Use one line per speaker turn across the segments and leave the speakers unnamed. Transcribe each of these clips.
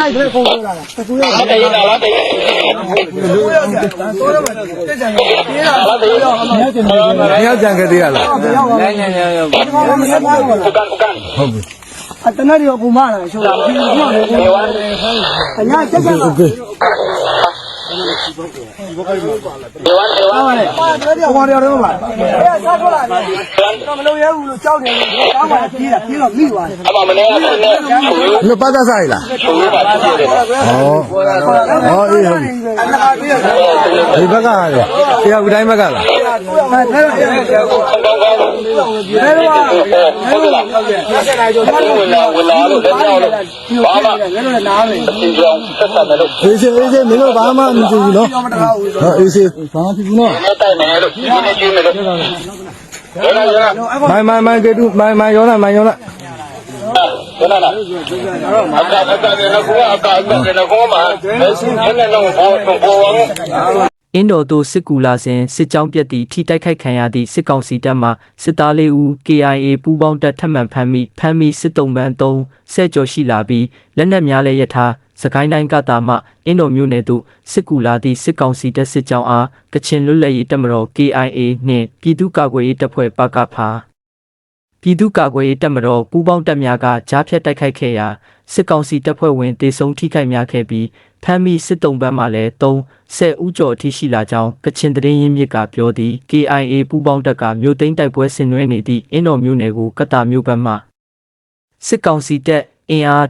နိုင်တဲ့ပုံစံလာတာတကူရ
မတည်တာလားတည်
တိုးရတိုးရမှာတက်ကြံပြေးတာ
လားတည်။
မြောက်ကြံခဲ့သေးရလား
ရောက်ပါဘူးညံ့ညံ့ရောက်ပါမင်းပါတော့
ကန်ကန်။
ဟုတ်ပြီ
အတနက်ရောပူမလာရှိုးတာဒီလိုပြောနေတယ်အညာတက်ကြံ။ပါ
Okay.
ဒီဝမ်ဒီဝမ်
ပါလေပါတည်းဟောတယ်တော့ပါအဲစားထွက်လာတယ်တော့မလုပ်ရဘူးလို့ကြောက်တယ်လို့ကောင်းပါပြေးတာပြေးတော့မိသွားတယ်
အမမနေနဲ့နဲ့ချူလို့။
လို့ပတ်သက်စားရလား
ချူလို့ပါကြည့်ရတယ်။
ဟော။ဟောအေးဟုတ်ပြီ
အနာပြေးတယ်။
ဒီဘက်ကဟာလေ။တရားဥတိုင်းဘက်ကလား
အဲဒါတော့ပြန်ကြောက်
ကောင်းကောင်းကောင်း
ဘယ်လိုလဲ
ဟုတ်လား
ဆက်နေကြတော့
ဝင်လာဝင်လာလို့လည်းကြောက်လို့ဘာမှ
လည်းလည်းနားမယ်
အစီကြောင်ဆက်ဆက်တယ်လို့။
အေးစေးအေးစေးမင်းတို့ဘာမှမကြည့်ဘူးနော်
မတကားဘူး။
ဟောအေးစေးဘာမှဖြစ်ဘူးနော်
နဲ့တိုင်မယ်လို့ဒီနေ့ကျွေးမယ်လို့ရလာရလာ။
မိုင်မိုင်မိုင်ကေတူမိုင်မိုင်ရောလားမိုင်ရောလား
ရလာလာအကာအကာနဲ့ကောအကာအကာနဲ့ကောမှာလက်ရှိနဲ့တော့ဘောဘောဝမ်း
အင်းတော်သို့စစ်ကူလာစဉ်စစ်ကြောင်းပြက်သည့်ထိတိုက်ခိုက်ခံရသည့်စစ်ကောင်စီတပ်မှစစ်သားလေးဦး KIA ပူးပေါင်းတပ်ထပ်မံဖမ်းမိဖမ်းမိစစ်တုံးပန်း3ဆဲကျော်ရှိလာပြီးလက်နက်များလည်းရထားစကိုင်းတိုင်းကတာမှအင်းတော်မြို့နယ်သို့စစ်ကူလာသည့်စစ်ကောင်စီတပ်စစ်ကြောင်းအားကချင်လွတ်လပ်ရေးတပ်မတော် KIA နှင့်ပြည်သူ့ကာကွယ်ရေးတပ်ဖွဲ့ပကဖာပြည်သူ့ကာကွယ်ရေးတပ်မတော်ပူးပေါင်းတပ်များကကြားဖြတ်တိုက်ခိုက်ခဲ့ရာစစ်ကောင်စီတပ်ဖွဲ့ဝင်တေဆုံးထိခိုက်များခဲ့ပြီး ဖမ်းမိစစ်တုံးပန်းမှလည်း3 10ဦးကျော်အထိရှိလာကြောင်းကချင်သတင်းရင်းမြစ်ကပြောသည် KIA ပူးပေါင်းတပ်ကမြို့သိမ်းတိုက်ပွဲဆင်နွှဲနေသည့်အင်းတော်မြို့နယ်ကိုကတာမြို့ဘက်မှစစ်ကောင်စီတပ် အင်အား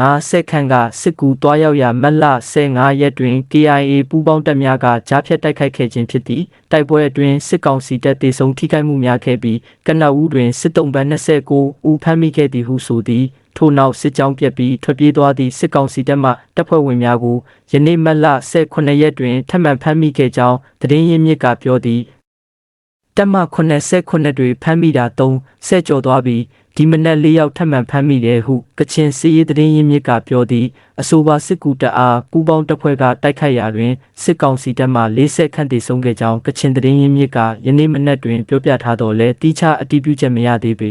150ခန့်ကစစ်ကူတွားရောက်ရာမက်လ15ရက်တွင် KIA ပူးပေါင်းတပ်များကကြားဖြတ်တိုက်ခိုက်ခဲ့ခြင်းဖြစ်သည်တိုက်ပွဲအတွင်းစစ်ကောင်စီတပ်တေဆုံးထိခိုက်မှုများခဲ့ပြီးကနအူးတွင်စစ်တုံးပန်း29ဦးဖမ်းမိခဲ့သည်ဟုဆိုသည်ထို့နောက်စစ်ကြောင်းပြက်ပြီးထွက်ပြေးသွားသည့်စစ်ကောင်စီတပ်မှတပ်ဖွဲ့ဝင်များကိုယနေ့မက်လ18ရက်တွင်ထပ်မံဖမ်းမိခဲ့ကြောင်းသတင်းရင်းမြစ်ကပြောသည်တပ်မ89တွေဖမ်းမိတာ3ဆက်ကျော်သွားပြီး ဒီမနက်၄ယောက်ထပ်မံဖမ်းမိတယ်ဟုကချင်စီးရေးသတင်းရင်းမြစ်ကပြောသည်အဆိုပါစစ်ကူတပ်အားပူးပေါင်းတပ်ဖွဲ့ကတိုက်ခိုက်ရာတွင်စစ်ကောင်စီတပ်မှ40ခန့်တည်ဆုံးခဲ့ကြောင်းကချင်သတင်းရင်းမြစ်ကယနေ့မနက်တွင်ပြောပြထားတော်လဲတိကျအတည်ပြုချက်မရသေးပေ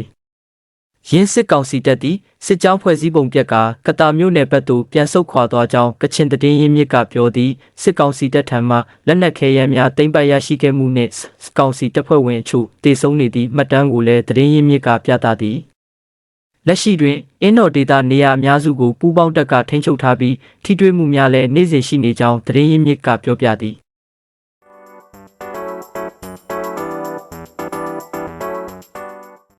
ရင်းစစ်ကောင်စီတပ်သည်စစ်ကြောင်းဖွဲ့စည်းပုံပြက်ကကတာမြို့နယ်ဘက်သို့ပြန်ဆုတ်ခွာသွားကြောင်းကချင်သတင်းရင်းမြစ်ကပြောသည်စစ်ကောင်စီတပ်ထံမှလက်နက်ခဲယမ်းများတင်ပတ်ရရှိခဲ့မှုနှင့်စစ်ကောင်စီတပ်ဖွဲ့ဝင်အချို့တေဆုံးနေသည့်မှတ်တမ်းကိုလည်းသတင်းရင်းမြစ်ကပြသသည် လက်ရှိတွင်အင်းတော်ဒေတာနေရာအများစုကိုပူးပေါင်းတပ်ကထိန်းချုပ်ထားပြီးထိတွေ့မှုများလည်းနေ့စဉ်ရှိနေကြောင်းသတင်းရင်းမြစ်ကပြောပြသည်